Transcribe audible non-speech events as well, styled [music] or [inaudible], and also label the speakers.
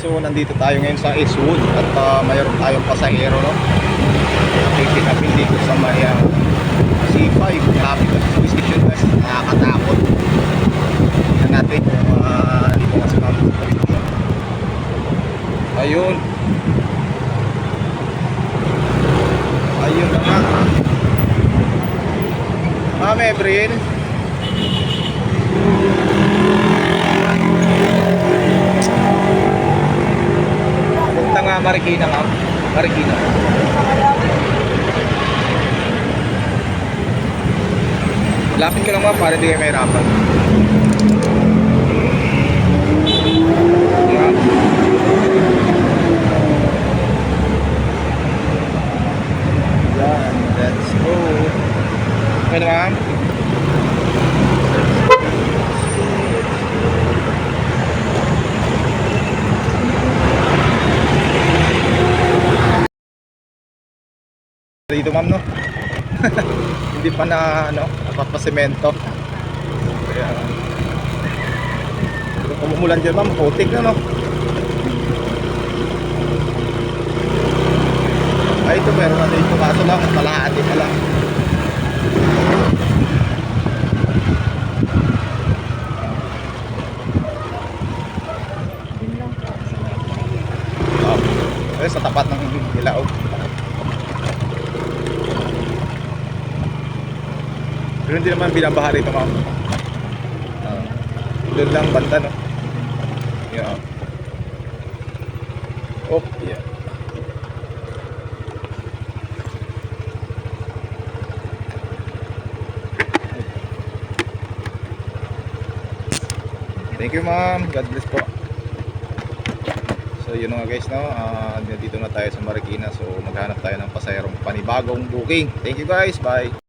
Speaker 1: So nandito tayo ngayon sa Eastwood at uh, mayroon tayong pasahero no. Nakikitapin dito sa may uh, C5 Traffic at Station guys. Nakakatakot. Tingnan natin kung uh, dito nga sa. Ayun. Ayun na nga. Ma'am Ebril. Nga Marikina ma'am. Marikina. Lapit ko lang ma'am para di kayo mahirapan. Ma'am. Yan, let's go. Na ma'am? Dito ma'am no? [laughs] Hindi pa na ano, napapasemento. Kaya kung umulan dyan ma'am, putik na no? Ay ito meron na dito kaso lang, kalahati pa lang. Oh, eh, sa tapat ng ilaw. Pero hindi naman binabaha rito ma'am. Ah, doon lang banda no. Yeah. Oh, yeah. Thank you ma'am. God bless po. So yun nga guys no, Ah, dito na tayo sa Marikina. So maghanap tayo ng pasayarong panibagong booking. Thank you guys. Bye.